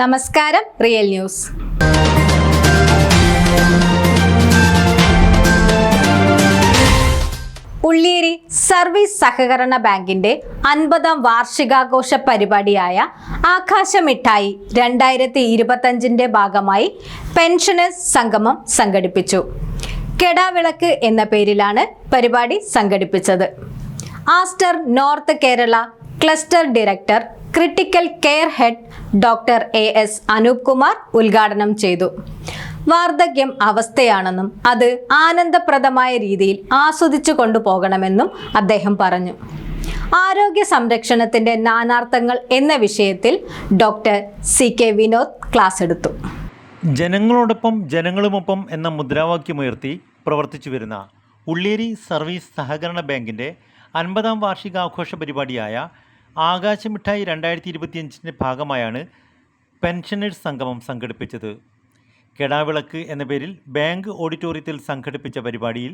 നമസ്കാരം real news. Ulliyeri service സഹകരണ ബാങ്കിന്റെ അൻപതാം വാർഷികാഘോഷ പരിപാടിയായ ആകാശമിഠായി രണ്ടായിരത്തി ഇരുപത്തഞ്ചിന്റെ ഭാഗമായി പെൻഷനേഴ്സ് സംഗമം സംഘടിപ്പിച്ചു. കെടാവിളക്ക് എന്ന പേരിലാണ് പരിപാടി സംഘടിപ്പിച്ചത്. Aster north Kerala cluster director critical care head doctor A S Anoop Kumar ഉദ്ഘാടനം ചെയ്തു. വാർദ്ധക്യം അവസ്ഥയാണെന്നും അത് ആനന്ദപ്രദമായ രീതിയിൽ ആസ്വദിച്ചു കൊണ്ടുപോകണമെന്നും അദ്ദേഹം പറഞ്ഞു. ആരോഗ്യ സംരക്ഷണത്തിന്റെ നാനാർത്ഥങ്ങൾ എന്ന വിഷയത്തിൽ doctor C K Vinod class എടുത്തു. ജനങ്ങളോടൊപ്പം ജനങ്ങളുമൊപ്പം എന്ന മുദ്രാവാക്യമുയർത്തി പ്രവർത്തിച്ചു വരുന്ന ഉള്ളേരി സർവീസ് സഹകരണ ബാങ്കിന്റെ അൻപതാം വാർഷികാഘോഷ പരിപാടിയായ ആകാശമിഠായി രണ്ടായിരത്തി ഇരുപത്തിയഞ്ചിന്റെ ഭാഗമായാണ് പെൻഷനേഴ്സ് സംഗമം സംഘടിപ്പിച്ചത്. കെടാവിളക്ക് എന്ന പേരിൽ ബാങ്ക് ഓഡിറ്റോറിയത്തിൽ സംഘടിപ്പിച്ച പരിപാടിയിൽ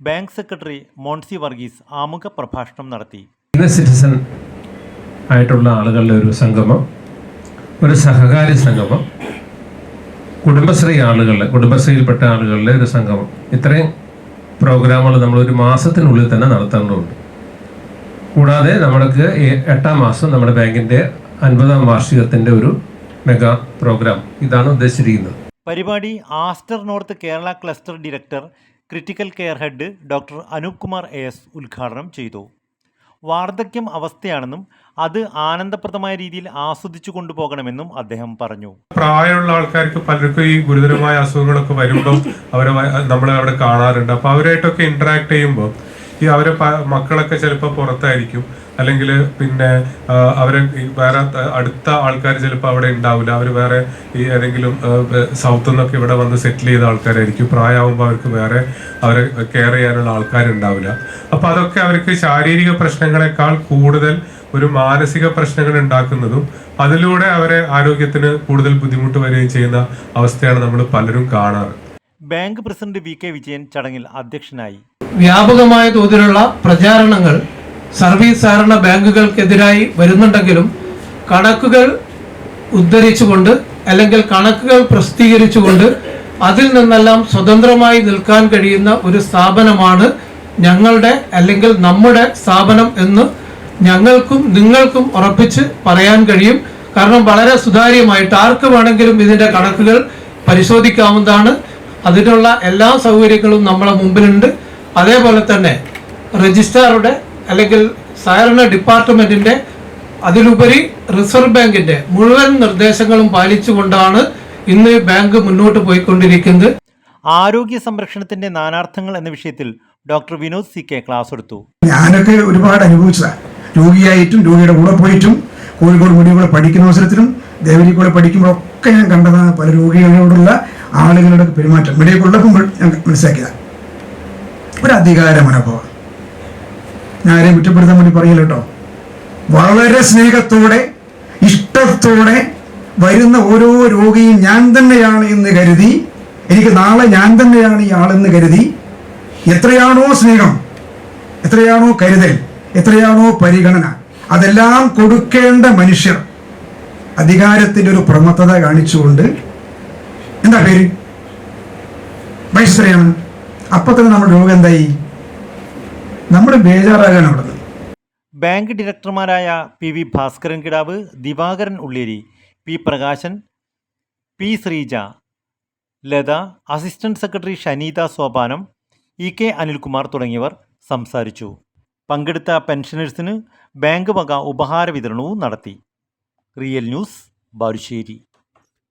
ബാങ്ക് സെക്രട്ടറി മോൺസി വർഗീസ് ആമുഖ പ്രഭാഷണം നടത്തി. സിറ്റിസൺ ആയിട്ടുള്ള ആളുകളുടെ ഒരു സംഗമം ഒരു സഹകാരി സംഗമം കുടുംബശ്രീ ആളുകളുടെ കുടുംബശ്രീയിൽപ്പെട്ട ആളുകളുടെ ഒരു സംഗമം. ഇത്രയും പ്രോഗ്രാമുകൾ നമ്മൾ ഒരു മാസത്തിനുള്ളിൽ തന്നെ നടത്തേണ്ടതുണ്ട് കൂടാതെ നമ്മൾക്ക് എട്ടാം മാസം നമ്മുടെ ബാങ്കിന്റെ അൻപതാം വാർഷികത്തിന്റെ ഒരു മെഗാ പ്രോഗ്രാം ഇതാണ് ഉദ്ദേശിച്ചിരിക്കുന്നത്. പരിപാടി Aster north Kerala cluster director critical care head doctor Anoop Kumar A S ഉദ്ഘാടനം ചെയ്തു. വാർദ്ധക്യം അവസ്ഥയാണെന്നും അത് ആനന്ദപ്രദമായ രീതിയിൽ ആസ്വദിച്ചു കൊണ്ടുപോകണമെന്നും അദ്ദേഹം പറഞ്ഞു. പ്രായമുള്ള ആൾക്കാർക്ക് പലർക്കും ഈ ഗുരുതരമായ അസുഖങ്ങളൊക്കെ വരുമ്പോൾ അവരെ നമ്മൾ അവിടെ കാണാറുണ്ട്. അപ്പൊ അവരായിട്ടൊക്കെ ഇന്ററാക്ട് ചെയ്യുമ്പോൾ ഈ അവരെ മക്കളൊക്കെ ചിലപ്പോൾ പുറത്തായിരിക്കും. അല്ലെങ്കിൽ പിന്നെ അവരെ വേറെ അടുത്ത ആൾക്കാർ ചിലപ്പോൾ അവിടെ ഉണ്ടാവില്ല അവർ വേറെ ഈ ഏതെങ്കിലും സൗത്ത് നിന്നൊക്കെ ഇവിടെ വന്ന് സെറ്റിൽ ചെയ്ത ആൾക്കാരായിരിക്കും. പ്രായമാകുമ്പോൾ അവർക്ക് വേറെ അവരെ കെയർ ചെയ്യാനുള്ള ആൾക്കാരുണ്ടാവില്ല അപ്പോൾ അതൊക്കെ അവർക്ക് ശാരീരിക പ്രശ്നങ്ങളെക്കാൾ കൂടുതൽ ഒരു മാനസിക പ്രശ്നങ്ങൾ ഉണ്ടാക്കുന്നതും അതിലൂടെ അവരെ ആരോഗ്യത്തിന് കൂടുതൽ ബുദ്ധിമുട്ട് വരികയും ചെയ്യുന്ന അവസ്ഥയാണ് നമ്മൾ പലരും കാണാറ്. Bank president V K Vijayan ചടങ്ങിൽ അധ്യക്ഷനായി വ്യാപകമായ തോതിലുള്ള പ്രചാരണങ്ങൾ സർവീസ് സഹകരണ ബാങ്കുകൾക്കെതിരായി വരുന്നുണ്ടെങ്കിലും കണക്കുകൾ ഉദ്ധരിച്ചുകൊണ്ട് അല്ലെങ്കിൽ കണക്കുകൾ പ്രസിദ്ധീകരിച്ചുകൊണ്ട് അതിൽ നിന്നെല്ലാം സ്വതന്ത്രമായി നിൽക്കാൻ കഴിയുന്ന ഒരു സ്ഥാപനമാണ് ഞങ്ങളുടെ അല്ലെങ്കിൽ നമ്മുടെ സ്ഥാപനം എന്ന് ഞങ്ങൾക്കും നിങ്ങൾക്കും ഉറപ്പിച്ച് പറയാൻ കഴിയും. കാരണം വളരെ സുതാര്യമായിട്ട് ആർക്ക് വേണമെങ്കിലും ഇതിന്റെ കണക്കുകൾ പരിശോധിക്കാവുന്നതാണ്. അതിനുള്ള എല്ലാ സൗകര്യങ്ങളും നമ്മളെ മുമ്പിലുണ്ട്. അതേപോലെ തന്നെ രജിസ്ട്രാറുടെ അല്ലെങ്കിൽ സഹകരണ ഡിപ്പാർട്ട്മെന്റിന്റെ അതിലുപരി റിസർവ് ബാങ്കിന്റെ മുഴുവൻ നിർദ്ദേശങ്ങളും പാലിച്ചുകൊണ്ടാണ് ഇന്ന് ബാങ്ക് മുന്നോട്ട് പോയിക്കൊണ്ടിരിക്കുന്നത്. ആരോഗ്യ സംരക്ഷണത്തിന്റെ നാനാർത്ഥങ്ങൾ എന്ന വിഷയത്തിൽ doctor Vinod C K class എടുത്തു. ഞാനൊക്കെ ഒരുപാട് അനുഭവിച്ചതാണ് രോഗിയായിട്ടും രോഗിയുടെ കൂടെ പോയിട്ടും കോഴിക്കോട് മുടികൂടെ കൂടെ പഠിക്കുന്ന അവസരത്തിലും ദേവരി കൂടെ പഠിക്കുമ്പോഴൊക്കെ ഞാൻ കണ്ടതാണ് പല രോഗികളോടുള്ള ആളുകളുടെ പെരുമാറ്റം. മെഡിക്കൽ ഉള്ളപ്പോൾ ഞാൻ മനസ്സിലാക്കിയതാണ് ഒരു മനോഭാവം ഞാൻ ആരെയും കുറ്റപ്പെടുത്താൻ വേണ്ടി പറയില്ല കേട്ടോ. വളരെ സ്നേഹത്തോടെ ഇഷ്ടത്തോടെ വരുന്ന ഓരോ രോഗിയും ഞാൻ തന്നെയാണ് എന്ന് കരുതി എനിക്ക് നാളെ ഞാൻ തന്നെയാണ് ഈ ആളെന്ന് കരുതി എത്രയാണോ സ്നേഹം എത്രയാണോ കരുതൽ എത്രയാണോ പരിഗണന അതെല്ലാം കൊടുക്കേണ്ട മനുഷ്യർ അധികാരത്തിന്റെ ഒരു പ്രമത്തത കാണിച്ചുകൊണ്ട് എന്താ പേര്? വയസ്സ് അപ്പൊ തന്നെ നമ്മുടെ രോഗം എന്തായി? നമ്മൾ ബേജാറാകാണ് അവിടെ bank ഡയറക്ടർമാരായ P V Bhaskaran Kidavu Divakaran Ulleri P Prakashan P Sreeja Latha assistant secretary Shaneetha Sopanam E K Anilkumar തുടങ്ങിയവർ സംസാരിച്ചു. പങ്കെടുത്ത പെൻഷനേഴ്സിന് ബാങ്ക് വക ഉപഹാര വിതരണവും നടത്തി. Real news Balussery.